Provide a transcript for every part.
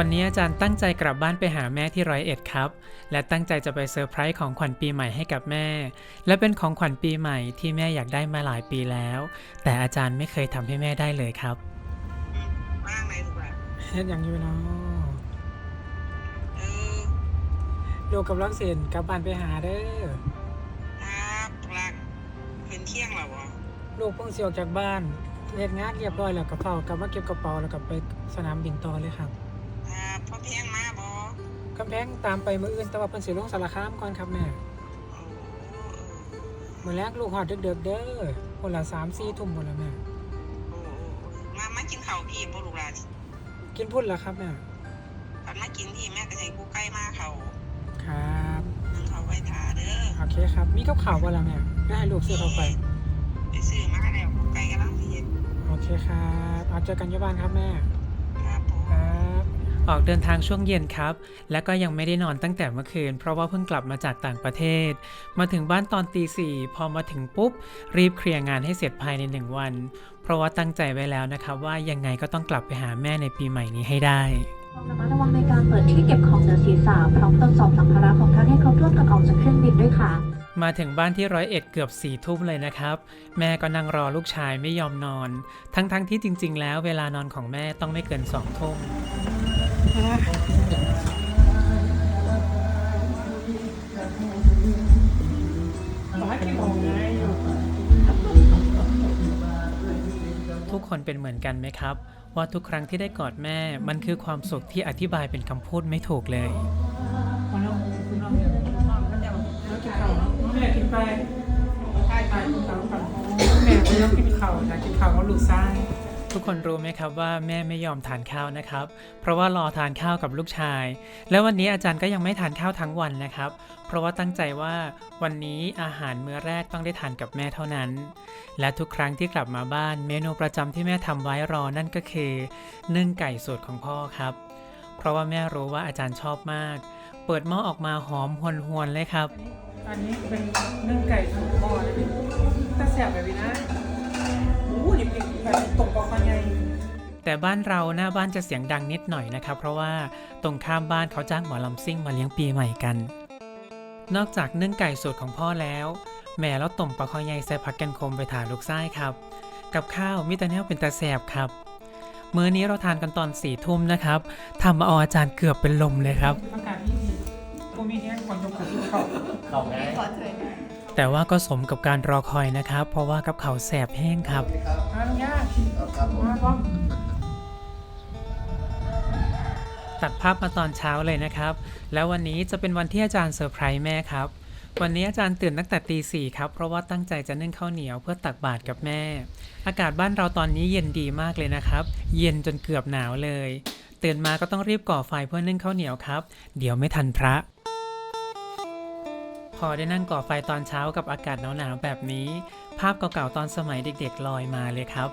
วันนี้อาจารย์ตั้งใจกลับบ้านไปหาแม่ที่ร้อยเอ็ดครับ และตั้งใจจะไปเซอร์ไพรส์ของขวัญปีใหม่ให้กับแม่ และเป็นของขวัญปีใหม่ที่แม่อยากได้มาหลายปีแล้ว แต่อาจารย์ไม่เคยทำให้แม่ได้เลยครับว่างไหนลูกหล่ะเฮ็ดอย่างอยู่เนาะเออลูกกับลังเสียนกลับบ้านไปหาเด้อครับรักเป็นเที่ยงแล้วเหรอลูกเพิ่งสิออกจากบ้านเฮ็ดงานเรียบร้อยแล้วกระเป๋ากลับมาเก็บกระเป๋าแล้วกลับไปสนามบินต่อเลยครับครับ พ่อเพียงมาบ่กำแพงตามไปมื้ออื่นแต่ว่าเพิ่นสิลงสารคามก่อนครับแม่โอ้เออมื้อแรกลูกฮอดดึกๆเด้อคนละ3-4ทุ่มหมดแล้วแม่โอ้โอ้มามากินข้าวพี่บ่ลูกหล่ะกินพุ่นแล้วครับแม่ตอนมากินพี่แม่ก็ให้กูใกล้มาเขาครับนึ่งเขาไว้ทาเด้อโอเคครับ มีกับข้าวบ่ล่ะแม่ได้ให้ลูกซื้อเข้าไปไปซื้อมาแล้วกูใกล้กำลังสิเฮ็ดโอเคครับเอาเจอกันที่บ้านครับแม่ครับผมครับ ออกเดินทางช่วงเย็นครับ และก็ยังไม่ได้นอนตั้งแต่เมื่อคืน เพราะว่าเพิ่งกลับมาจากต่างประเทศ มาถึงบ้านตอนตีสี่พอมาถึงปุ๊บ รีบเคลียร์งานให้เสร็จภายในหนึ่งวัน เพราะว่าตั้งใจไว้แล้วนะครับว่ายังไงก็ต้องกลับไปหาแม่ในปีใหม่นี้ให้ได้ระมัดระวังในการเปิดที่เก็บของเหนือศีรษะพร้อมตรวจสอบสัมภาระของท่านให้ครบถ้วนก่อนออกจากเครื่องบินด้วยค่ะมาถึงบ้านที่ร้อยเอ็ดเกือบสี่ทุ่มเลยนะครับ แม่ก็นั่งรอลูกชายไม่ยอมนอน ทั้งๆที่จริง ๆ แล้วเวลานอนของแม่ต้องไม่เกินสองทุ่ม ทุกคนเป็นเหมือนกันไหมครับ ว่าทุกครั้งที่ได้กอดแม่มันคือความสุขที่อธิบายเป็นคำพูดไม่ถูกเลยแม่กินไปใช่ไปกินข้าวก่อนแม่ไม่ต้องกินข้าวนะกินข้าวก็ลูกซ่าย ทุกคนรู้ไหมครับว่าแม่ไม่ยอมทานข้าวนะครับ เพราะว่ารอทานข้าวกับลูกชาย แล้ววันนี้อาจารย์ก็ยังไม่ทานข้าวทั้งวันนะครับ เพราะว่าตั้งใจว่าวันนี้อาหารมื้อแรกต้องได้ทานกับแม่เท่านั้น และทุกครั้งที่กลับมาบ้านเมนูประจำที่แม่ทำไว้รอนั่นก็คือนึ่งไก่สูตรของพ่อครับ เพราะว่าแม่รู้ว่าอาจารย์ชอบมาก เปิดหม้อออกมาหอมหวนๆเลยครับ อันนี้เป็นนึ่งไก่สูตรพ่อเลยแต่แสบแบบนี้นะ โอ้ยเป็นแบบตกปลาคอใหญ่แต่บ้านเราหน้าบ้านจะเสียงดังนิดหน่อยนะครับ เพราะว่าตรงข้ามบ้านเขาจ้างหมอลำซิ่งมาเลี้ยงปีใหม่กัน นอกจากนึ่งไก่สูตรของพ่อแล้วแม่แล้วต้มปลาคอใหญ่ใส่ผักแกนคมไปถาลูกไส้ครับ กับข้าวมิตรแนวเป็นตาแสบครับมื้อนี้เราทานกันตอนสี่ทุ่มนะครับทำเอาอาจารย์เกือบเป็นลมเลยครับ อากาศที่ภูมิแห้งก่อนจะกินข้าว แต่ว่าก็สมกับการรอคอยนะครับ เพราะว่ากับเขาวแสบแห้งครับอนุญาตมาพร้อมตัดภาพมาตอนเช้าเลยนะครับ แล้ววันนี้จะเป็นวันที่อาจารย์เซอร์ไพรส์แม่ครับ วันนี้อาจารย์ตื่นตั้งแต่ตีสี่ครับ เพราะว่าตั้งใจจะนึ่งข้าวเหนียวเพื่อตักบาตรกับแม่ อากาศบ้านเราตอนนี้เย็นดีมากเลยนะครับ เย็นจนเกือบหนาวเลย ตื่นมาก็ต้องรีบก่อไฟเพื่อนึ่งข้าวเหนียวครับ เดี๋ยวไม่ทันพระ พอได้นั่งก่อไฟตอนเช้ากับอากาศหนาวๆแบบนี้ ภาพเก่าๆตอนสมัยเด็กๆลอยมาเลยครับ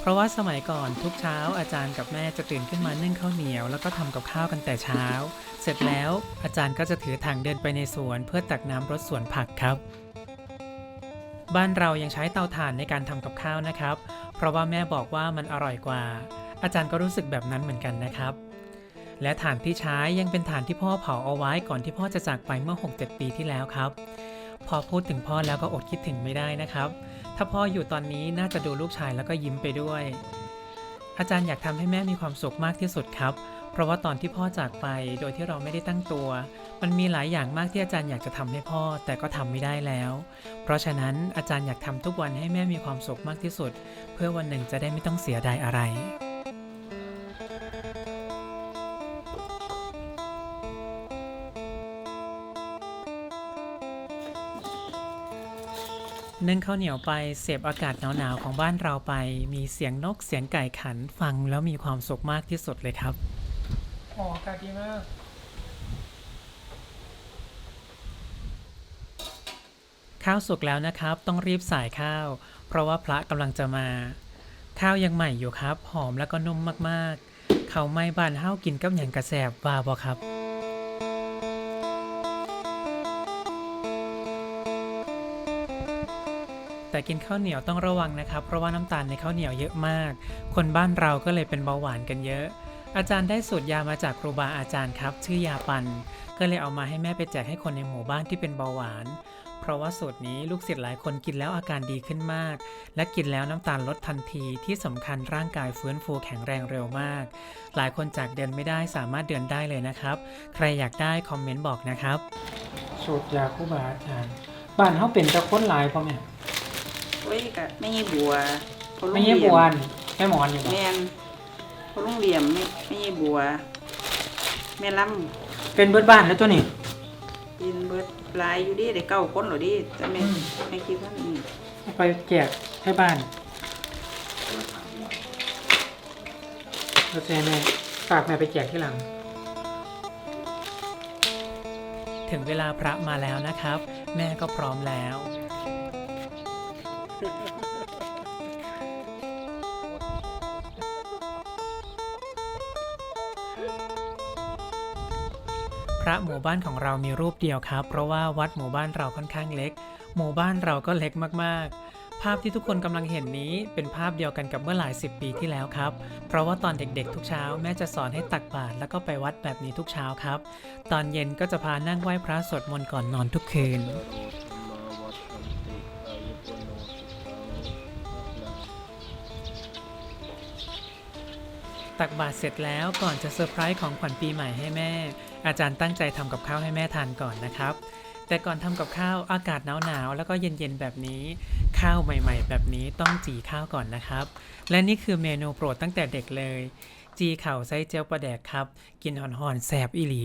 เพราะว่าสมัยก่อนทุกเช้าอาจารย์กับแม่จะตื่นขึ้นมานึ่งข้าวเหนียว แล้วก็ทำกับข้าวกันแต่เช้า เสร็จแล้วอาจารย์ก็จะถือถังเดินไปในสวนเพื่อตักน้ำรดสวนผักครับ บ้านเรายังใช้เตาถ่านในการทำกับข้าวนะครับ เพราะว่าแม่บอกว่ามันอร่อยกว่า อาจารย์ก็รู้สึกแบบนั้นเหมือนกันนะครับ และถ่านที่ใช้ยังเป็นถ่านที่พ่อเผาเอาไว้ก่อนที่พ่อจะจากไปเมื่อ 6-7 ปีที่แล้วครับ พอพูดถึงพ่อแล้วก็อดคิดถึงไม่ได้นะครับ ถ้าพ่ออยู่ตอนนี้น่าจะดูลูกชายแล้วก็ยิ้มไปด้วย อาจารย์อยากทำให้แม่มีความสุขมากที่สุดครับ เพราะว่าตอนที่พ่อจากไปโดยที่เราไม่ได้ตั้งตัว มันมีหลายอย่างมากที่อาจารย์อยากจะทำให้พ่อ แต่ก็ทำไม่ได้แล้ว เพราะฉะนั้นอาจารย์อยากทำทุกวันให้แม่มีความสุขมากที่สุด เพื่อวันหนึ่งจะได้ไม่ต้องเสียดายอะไร นึ่งข้าวเหนียวไปเสพอากาศหนาวๆของบ้านเราไป มีเสียงนกเสียงไก่ขันฟังแล้วมีความสุขมากที่สุดเลยครับอ๋ออากาศดีมากข้าวสุกแล้วนะครับ ต้องรีบใส่ข้าว เพราะว่าพระกำลังจะมา ข้าวยังใหม่อยู่ครับ หอมแล้วก็นุ่มมากๆ เขาวไม่บานห้าวกินกับอย่างกระแสบวาบอครับ แต่กินข้าวเหนียวต้องระวังนะครับ เพราะว่าน้ำตาลในข้าวเหนียวเยอะมาก คนบ้านเราก็เลยเป็นเบาหวานกันเยอะ อาจารย์ได้สูตรยามาจากครูบาอาจารย์ครับ ชื่อยาปัน ก็เลยเอามาให้แม่ไปแจกให้คนในหมู่บ้านที่เป็นเบาหวาน เพราะว่าสูตรนี้ลูกศิษย์หลายคนกินแล้วอาการดีขึ้นมาก และกินแล้วน้ำตาลลดทันทีที่สำคัญร่างกายฟื้นฟูแข็งแรงเร็วมาก หลายคนจากเดินไม่ได้สามารถเดินได้เลยนะครับ ใครอยากได้คอมเมนต์บอกนะครับ สูตรยาครูบาอาจารย์บ้านเขาเป็นตะค้นลายพ่อแม่ โอ้ยกะไม่ใช่บัวพอลุงไม่ใช่เหลี่บยวนแม่หมอนอยู่บ่แม่นพอลุงเหลี่ยมไม่ไม่ใช่บัว แม่ล้เป็นเบิดบ้านแล้วตัวนี้ำกินเบิดหลายอยู่ดิได้เก้าคนเหรอดิจะแม่อืม ไม่คิดว่านี่เอาไปแจกให้บ้านแล้วแจแม่ฝากแม่ไปแจกที่หลัง ถึงเวลาพระมาแล้วนะครับ แม่ก็พร้อมแล้ว ระหมู่บ้านของเรามีรูปเดียวครับ เพราะว่าวัดหมู่บ้านเราค่อนข้างเล็ก หมู่บ้านเราก็เล็กมากๆ ภาพที่ทุกคนกำลังเห็นนี้เป็นภาพเดียวกันกับเมื่อหลายสิบปีที่แล้วครับ เพราะว่าตอนเด็กๆ ทุกเช้าแม่จะสอนให้ตักบาตรแล้วก็ไปวัดแบบนี้ทุกเช้าครับ ตอนเย็นก็จะพานั่งไหว้พระสวดมนต์ก่อนนอนทุกคืน ตักบาตรเสร็จแล้วก่อนจะเซอร์ไพรส์ของขวัญปีใหม่ให้แม่ อาจารย์ตั้งใจทำกับข้าวให้แม่ทานก่อนนะครับ แต่ก่อนทำกับข้าวอากาศหนาวๆแล้วก็เย็นๆแบบนี้ ข้าวใหม่ ๆ แบบนี้ต้องจีข้าวก่อนนะครับ และนี่คือเมนูโปรดตั้งแต่เด็กเลย จีเข่าไส้เจียวปลาแดกครับ กินหอนๆแสบอีหลี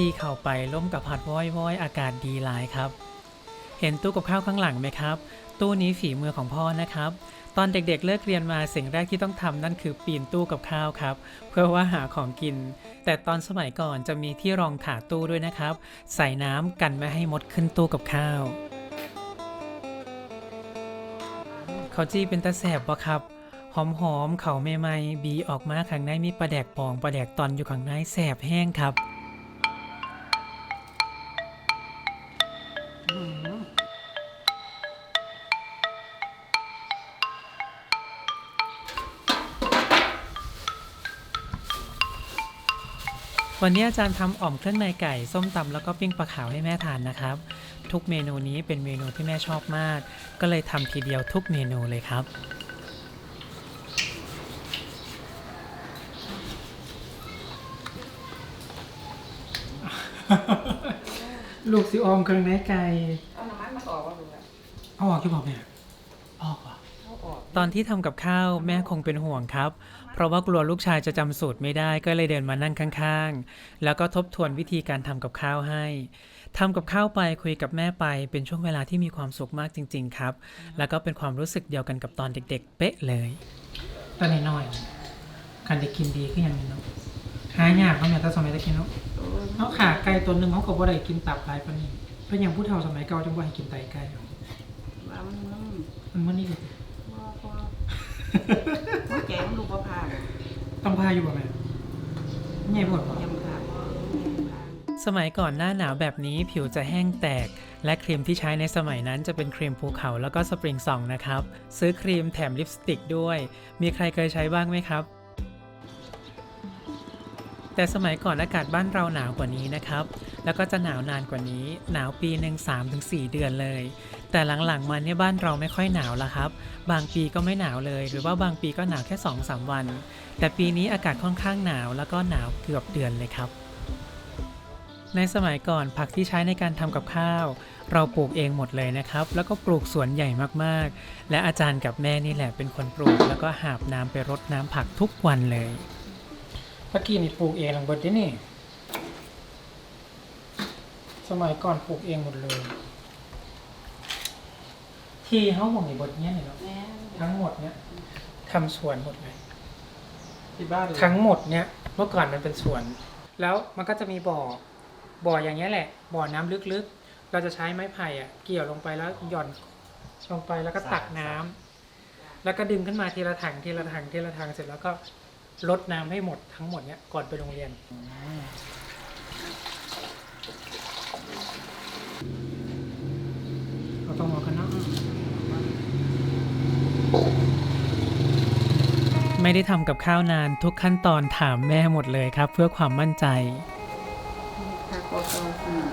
จีเข่าไปล่มกับพัดว้อยๆอากาศดีหลายครับ เห็นตู้กับข้าวข้างหลังไหมครับ ตู้นี้ฝีมือของพ่อนะครับ ตอนเด็กๆเลิกเรียนมาสิ่งแรกที่ต้องทำนั่นคือปีนตู้กับข้าวครับ เพื่อว่าหาของกิน แต่ตอนสมัยก่อนจะมีที่รองขาตู้ด้วยนะครับ ใส่น้ำกันไม่ให้มดขึ้นตู้กับข้าวเขาจี้เป็นตาแสบปะครับหอมๆเขาใหม่ๆบีออกมาข้างในมีปลาแดกปองปลาแดกตอนอยู่ข้างในแสบแห้งครับ วันนี้อาจารย์ทำอ่อมเครื่องในไก่ ส้มตำแล้วก็ปิ้งปลาขาวให้แม่ทานนะครับ ทุกเมนูนี้เป็นเมนูที่แม่ชอบมาก ก็เลยทำทีเดียวทุกเมนูเลยครับลูกสิออมเครื่องในไก่เอาน้ำมันมาออกว่าดูแล้วเอาออกที่บอกแม่ออกอะ เอาออก ตอนที่ทำกับข้าวแม่คงเป็นห่วงครับ เพราะว่ากลัวลูกชายจะจำสูตรไม่ได้ก็เลยเดินมานั่งข้างๆ แล้วก็ทบทวนวิธีการทำกับข้าวให้ทำกับข้าวไปคุยกับแม่ไปเป็นช่วงเวลาที่มีความสุขมากจริง ๆ ครับ แล้วก็เป็นความรู้สึกเดียวกันกับตอนเด็ก ๆ เป๊ะเลย ตอนนี้น้อยการได้กินดีขึ้นอย่างนี้เนาะหายากเขาเนี่ยถ้าสมัยตะกี้เนาะโอ้ยเขาขาไก่ตัวหนึ่งเขาก็บ่ได้กินตับหลายปานนี้เพราะอย่างผู้เฒ่าสมัยเก่าจังบ่ให้กินไตไก่ว่ามันมึงมันมันนี่เลยว่า พอว่าแกงลูกว่าผ่านต้องพาอยู่บ่แม่ใหญ่ปวดบ่ยำขาดสมัยก่อนหน้าหนาวแบบนี้ผิวจะแห้งแตก และครีมที่ใช้ในสมัยนั้นจะเป็นครีมภูเขาแล้วก็สปริงซองนะครับ ซื้อครีมแถมลิปสติกด้วย มีใครเคยใช้บ้างไหมครับ แต่สมัยก่อนอากาศบ้านเราหนาวกว่านี้นะครับ แล้วก็จะหนาวนานกว่านี้ หนาวปีหนึ่ง3-4 เดือนเลย แต่หลังๆมาเนี่ยบ้านเราไม่ค่อยหนาวละครับ บางปีก็ไม่หนาวเลย หรือว่าบางปีก็หนาวแค่2-3วัน แต่ปีนี้อากาศค่อนข้างหนาวแล้วก็หนาวเกือบเดือนเลยครับ ในสมัยก่อนผักที่ใช้ในการทำกับข้าว เราปลูกเองหมดเลยนะครับ แล้วก็ปลูกสวนใหญ่มากๆ และอาจารย์กับแม่นี่แหละเป็นคนปลูก แล้วก็หาบน้ำไปรดน้ำผักทุกวันเลยเมื่อกี้นี่ปลูกเองหลังบดนี่ สมัยก่อนปลูกเองหมดเลย ที่เขาบอกในบทเนี้ยเนี่ยเนาทั้งหมดเนี่ยทำสวนหมดเลย ที่บ้านเลยทั้งหมดเนี่ยเมื่อก่อนมันเป็นสวน แล้วมันก็จะมีบ่อบ่ออย่างเงี้ยแหละ บ่อน้ำลึกๆ เราจะใช้ไม้ไผ่อะเกี่ยวลงไปแล้วหย่อนลงไปแล้วก็ตักน้ำแล้วก็ดึงขึ้นมาทีละถังทีละถังทีละถังเสร็จแล้วก็ลดน้ำให้หมดทั้งหมดเนี้ยก่อนไปโรงเรียน เราต้องมองกัน ไม่ได้ทำกับข้าวนานทุกขั้นตอนถามแม่หมดเลยครับ เพื่อความมั่นใจถ้าก็ก็อืม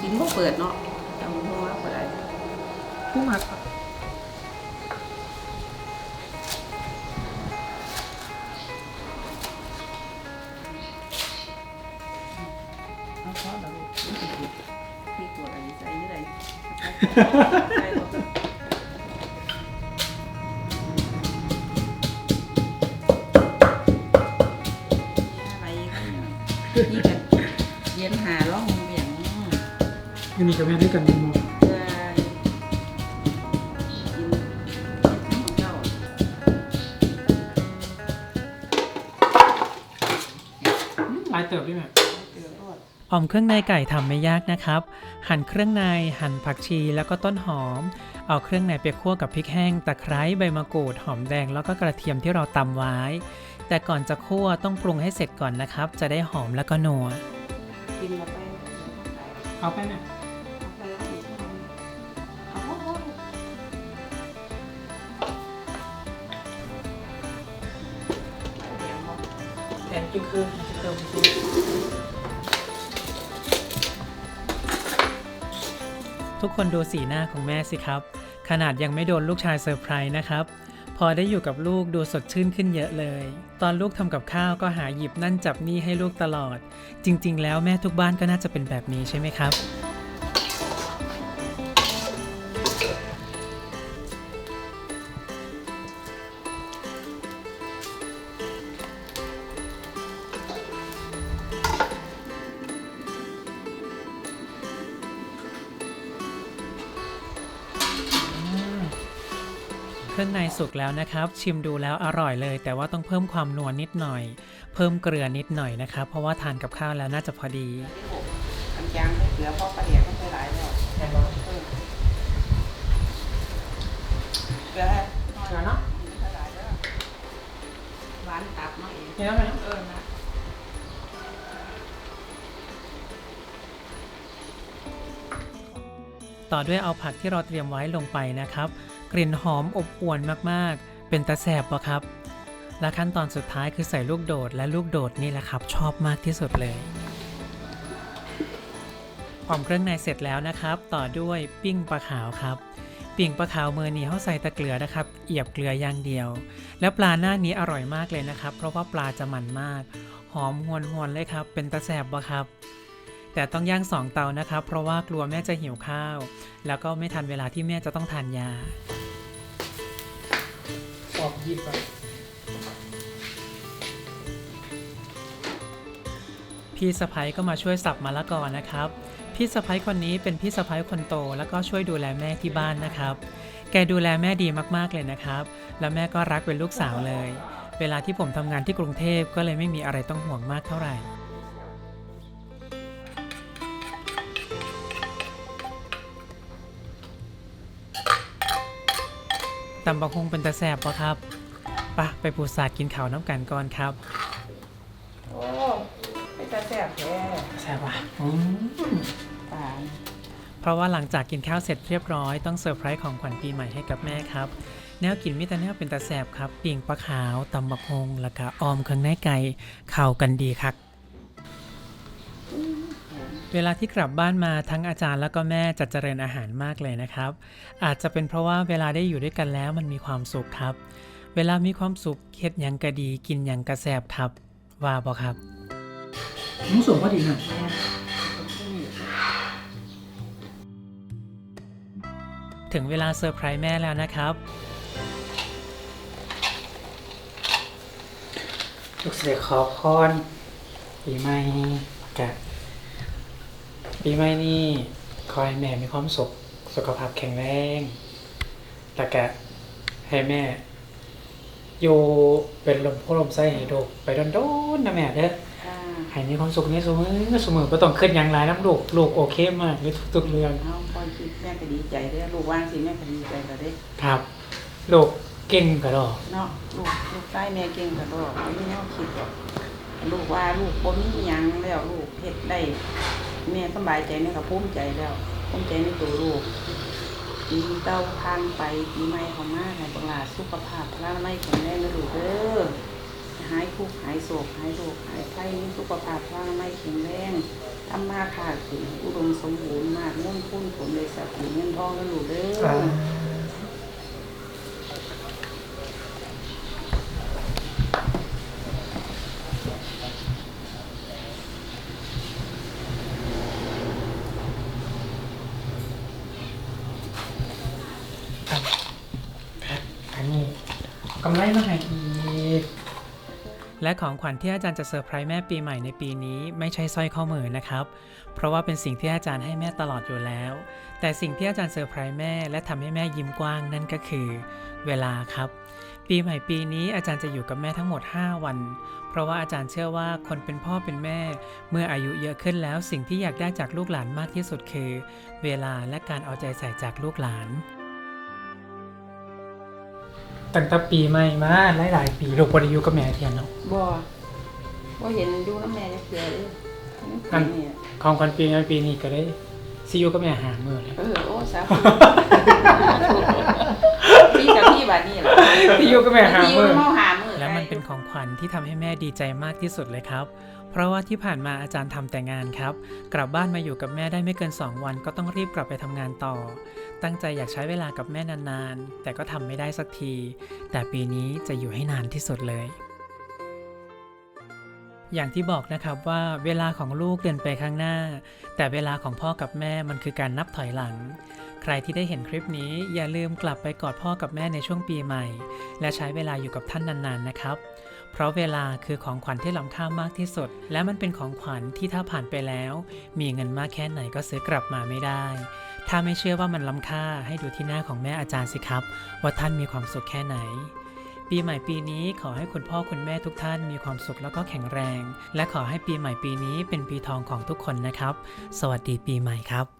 กินบ่เปิดเนาะจำหัวเปิดผู้มัดเอาเพราะเราพี่ตัวอะไรใส่ยี่ไร กับแม่ด้วยกันดีมั้งเพื่อกินของเจ้าลายเติบด้วยไหมเตือนรอดออมเครื่องในไก่ทำไม่ยากนะครับ หั่นเครื่องในหั่นผักชีแล้วก็ต้นหอม เอาเครื่องในไปคั่วกับพริกแห้งตะไคร้ใบมะกรูดหอมแดงแล้วก็กระเทียมที่เราตำไว้ แต่ก่อนจะคั่วต้องปรุงให้เสร็จก่อนนะครับ จะได้หอมแล้วก็นัวกินมาไปเอาไปเนี่ย แทนกิ้งคือเติมทุกคนดูสีหน้าของแม่สิครับ ขนาดยังไม่โดนลูกชายเซอร์ไพรส์นะครับ พอได้อยู่กับลูกดูสดชื่นขึ้นเยอะเลย ตอนลูกทำกับข้าวก็หาหยิบนั่นจับนี่ให้ลูกตลอด จริง ๆ แล้วแม่ทุกบ้านก็น่าจะเป็นแบบนี้ใช่ไหมครับ รื่องในสุกแล้วนะครับ ชิมดูแล้วอร่อยเลย แต่ว่าต้องเพิ่มความนัวนิดหน่อย เพิ่มเกลือนิดหน่อยนะครับ เพราะว่าทานกับข้าวแล้วน่าจะพอดีอันยางเหลือพอประเดี๋ยวมันไปหลายแล้วเออเกลือเกลือเนาะไปหลายแล้วหวานตับเองนี่แล้วไหมเออนะต่อด้วยเอาผักที่เราเตรียมไว้ลงไปนะครับ กลิ่นหอมอบอวนมากๆ เป็นตะแสบปะครับ และขั้นตอนสุดท้ายคือใส่ลูกโดดและลูกโดดนี่แหละครับ ชอบมากที่สุดเลยหอมเครื่องในเสร็จแล้วนะครับ ต่อด้วยปิ้งปลาขาวครับปิ้งปลาขาวเมือนี้เขาใส่ตะเกลือนะครับ เอียบเกลือย่างเดียว แล้วปลาหน้านี้อร่อยมากเลยนะครับ เพราะว่าปลาจะมันมาก หอมหวนหวนๆเลยครับ เป็นตะแสบปะครับ แต่ต้องย่างสองเตานะครับ เพราะว่ากลัวแม่จะหิวข้าว แล้วก็ไม่ทันเวลาที่แม่จะต้องทานยา อกหยิบไปพี่สะพ้ยก็มาช่วยสับมะละกอนะครับ พี่สะพ้ยคนนี้เป็นพี่สะพ้ยคนโต แล้วก็ช่วยดูแลแม่ที่บ้านนะครับ แกดูแลแม่ดีมากๆเลยนะครับ แล้วแม่ก็รักเป็นลูกสาวเลย เวลาที่ผมทำงานที่กรุงเทพก็เลยไม่มีอะไรต้องห่วงมากเท่าไหร่ ตำบักฮงเป็นตะแสบปะครับปะไปปูสาดกินข้าวน้ำกันก่อนครับโอ้ไปตาแซ่บแท้แสบว่ะตายเพราะว่าหลังจากกินข้าวเสร็จเรียบร้อยต้องเซอร์ไพรส์ของขวัญปีใหม่ให้กับแม่ครับ แนวกินมิตรแนวเป็นตะแสบครับปิ่งปลาขาวตำบักฮงแล้วก็ออมเครื่องในไก่เข้ากันดีครับ เวลาที่กลับบ้านมาทั้งอาจารย์แล้วก็แม่จะเจริญอาหารมากเลยนะครับ อาจจะเป็นเพราะว่าเวลาได้อยู่ด้วยกันแล้วมันมีความสุขครับ เวลามีความสุขเฮ็ดหยังกะดีกินหยังกะแสบครับ ว่าบอครับน้องสูงก็ดีนะถึงเวลาเซอร์ไพรส์แม่แล้วนะครับลูกเสือขอพรปีใหม่กะ ปีใหม่นี่ขอให้แม่มีความสุข สุขภาพแข็งแรงแล้วก็ให้แม่ อยู่เป็นลมโพลมไส้ให้ลูกไปโดนๆนะแม่เด้ออ่าให้มีความสุขในสมือสมือก็ต้องขึ้นอย่างไรน้ำลูกลูกโอเคมากในทุกๆเรื่องเอาพอคิดแม่ก็ดีใจเด้อลูกว่างสิแม่ก็ดีใจก็เด้ครับลูกเก่งกระดอกเนาะลูกลูกใต้แม่เก่งก็ดอกไม่แนวคิดหรอกลูกว่าลูกบ่มีหยังแล้วลูกเฮ็ดได้ แม่สบายใจแม่ก็ภูมิใจแล้วภูมิใจในตัวลูกปีเต้าทางไปปีใหม่ของมาให้บังลาสุขภาพพลาไม่แข็งแรงนะลูกเด้อหายทุกข์หายโศกหายโรคหายไข้มีสุขภาพพลาไม่แข็งแรงทำมาค้าขึ้นอุดมสมบูรณ์มากมุ่นพุ่นผลเลยสักดิ์เงินทองนะลูกเด้อ อันนี้กำไรมาให้อีก และของขวัญที่อาจารย์จะเซอร์ไพรส์แม่ปีใหม่ในปีนี้ไม่ใช่สร้อยข้อมือนะครับ เพราะว่าเป็นสิ่งที่อาจารย์ให้แม่ตลอดอยู่แล้ว แต่สิ่งที่อาจารย์เซอร์ไพรส์แม่และทำให้แม่ยิ้มกว้างนั่นก็คือ เวลาครับ ปีใหม่ปีนี้อาจารย์จะอยู่กับแม่ทั้งหมด 5 วัน เพราะว่าอาจารย์เชื่อว่าคนเป็นพ่อเป็นแม่ เมื่ออายุเยอะขึ้นแล้วสิ่งที่อยากได้จากลูกหลานมากที่สุดคือ เวลาและการเอาใจใส่จากลูกหลาน ตั้งแต่ปีใหม่มาหลายๆปีลูกบริยุกับแม่เทียนเนาะบ่บ่เห็นดูน้ำแม่จะเกลือเลยอันเนี่ยของขวัญปีใหม่ปีนี้ก็ได้ซีอูกับแม่หามือเลย เออโอ้สาธุพี่กับพี่บาดนี่แหละซีอูกับแม่หาพี่มือเมาหามือ และมันเป็นของขวัญที่ทำให้แม่ดีใจมากที่สุดเลยครับ เพราะว่าที่ผ่านมาอาจารย์ทำแต่งานครับ กลับบ้านมาอยู่กับแม่ได้ไม่เกิน 2 วัน ก็ต้องรีบกลับไปทำงานต่อ ตั้งใจอยากใช้เวลากับแม่นานๆ แต่ก็ทำไม่ได้สักที แต่ปีนี้จะอยู่ให้นานที่สุดเลย อย่างที่บอกนะครับว่าเวลาของลูกเดินไปข้างหน้า แต่เวลาของพ่อกับแม่มันคือการนับถอยหลังใครที่ได้เห็นคลิปนี้อย่าลืมกลับไปกอดพ่อกับแม่ในช่วงปีใหม่ และใช้เวลาอยู่กับท่านนานๆนะครับ เพราะเวลาคือของขวัญที่ล้ำค่ามากที่สุด และมันเป็นของขวัญที่ถ้าผ่านไปแล้ว มีเงินมากแค่ไหนก็ซื้อกลับมาไม่ได้ ถ้าไม่เชื่อว่ามันล้ำค่าให้ดูที่หน้าของแม่อาจารย์สิครับ ว่าท่านมีความสุขแค่ไหน ปีใหม่ปีนี้ขอให้คุณพ่อคุณแม่ทุกท่านมีความสุขแล้วก็แข็งแรง และขอให้ปีใหม่ปีนี้เป็นปีทองของทุกคนนะครับ สวัสดีปีใหม่ครับ